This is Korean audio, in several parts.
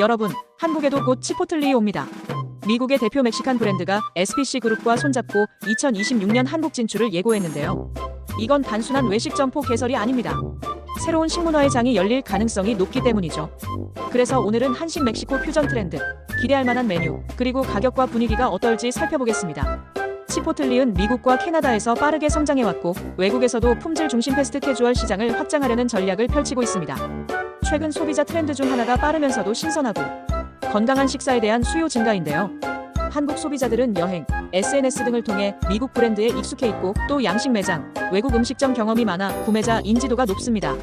여러분, 한국에도 곧 치포틀리이 옵니다. 미국의 대표 멕시칸 브랜드가 SPC 그룹과 손잡고 2026년 한국 진출을 예고했는데요. 이건 단순한 외식 점포 개설이 아닙니다. 새로운 식문화의 장이 열릴 가능성이 높기 때문이죠. 그래서 오늘은 한식 멕시코 퓨전 트렌드, 기대할 만한 메뉴, 그리고 가격과 분위기가 어떨지 살펴보겠습니다. 치포틀리은 미국과 캐나다에서 빠르게 성장해왔고 외국에서도 품질 중심 패스트 캐주얼 시장을 확장하려는 전략을 펼치고 있습니다. 최근 소비자 트렌드 중 하나가 빠르면서도 신선하고 건강한 식사에 대한 수요 증가인데요. 한국 소비자들은 여행, SNS 등을 통해 미국 브랜드에 익숙해 있고 또 양식 매장, 외국 음식점 경험이 많아 구매자 인지도가 높습니다.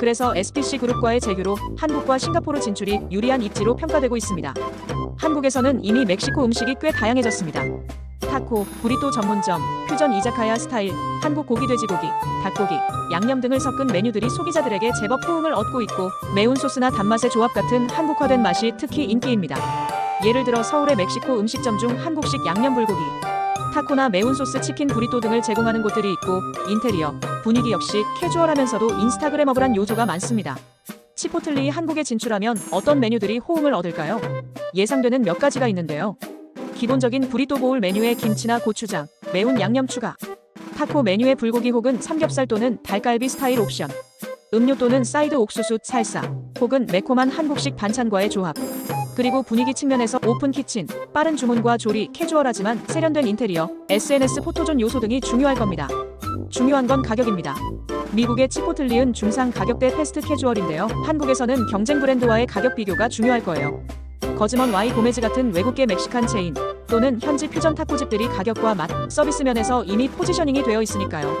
그래서 SPC 그룹과의 제휴로 한국과 싱가포르 진출이 유리한 입지로 평가되고 있습니다. 한국에서는 이미 멕시코 음식이 꽤 다양해졌습니다. 타코, 브리또 전문점, 퓨전 이자카야 스타일, 한국 고기 돼지고기, 닭고기, 양념 등을 섞은 메뉴들이 소비자들에게 제법 호응을 얻고 있고 매운 소스나 단맛의 조합 같은 한국화된 맛이 특히 인기입니다. 예를 들어 서울의 멕시코 음식점 중 한국식 양념 불고기, 타코나 매운 소스 치킨 브리또 등을 제공하는 곳들이 있고 인테리어, 분위기 역시 캐주얼하면서도 인스타그래머블한 요소가 많습니다. 치포틀리 한국에 진출하면 어떤 메뉴들이 호응을 얻을까요? 예상되는 몇 가지가 있는데요. 기본적인 브리또 보울 메뉴에 김치나 고추장, 매운 양념 추가. 타코 메뉴에 불고기 혹은 삼겹살 또는 닭갈비 스타일 옵션. 음료 또는 사이드 옥수수, 살사, 혹은 매콤한 한국식 반찬과의 조합. 그리고 분위기 측면에서 오픈 키친, 빠른 주문과 조리, 캐주얼하지만 세련된 인테리어, SNS 포토존 요소 등이 중요할 겁니다. 중요한 건 가격입니다. 미국의 치포틀리은 중상 가격대 패스트 캐주얼인데요. 한국에서는 경쟁 브랜드와의 가격 비교가 중요할 거예요. 거즈먼 와이 고메즈 같은 외국계 멕시칸 체인 또는 현지 퓨전 타코집들이 가격과 맛, 서비스 면에서 이미 포지셔닝이 되어 있으니까요.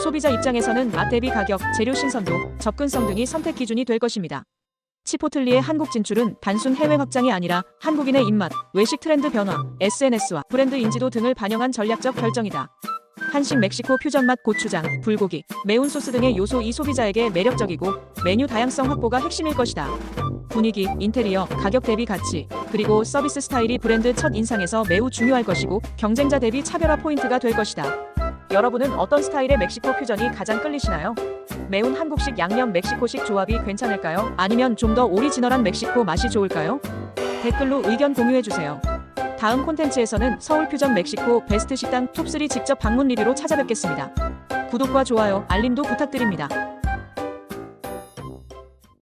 소비자 입장에서는 맛 대비 가격, 재료 신선도, 접근성 등이 선택 기준이 될 것입니다. 치포틀리의 한국 진출은 단순 해외 확장이 아니라 한국인의 입맛, 외식 트렌드 변화, SNS와 브랜드 인지도 등을 반영한 전략적 결정이다. 한식 멕시코 퓨전 맛 고추장, 불고기, 매운 소스 등의 요소 이 소비자에게 매력적이고 메뉴 다양성 확보가 핵심일 것이다. 분위기, 인테리어, 가격 대비 가치, 그리고 서비스 스타일이 브랜드 첫 인상에서 매우 중요할 것이고 경쟁자 대비 차별화 포인트가 될 것이다. 여러분은 어떤 스타일의 멕시코 퓨전이 가장 끌리시나요? 매운 한국식 양념 멕시코식 조합이 괜찮을까요? 아니면 좀 더 오리지널한 멕시코 맛이 좋을까요? 댓글로 의견 공유해주세요. 다음 콘텐츠에서는 서울 퓨전 멕시코 베스트 식당 톱3 직접 방문 리뷰로 찾아뵙겠습니다. 구독과 좋아요, 알림도 부탁드립니다.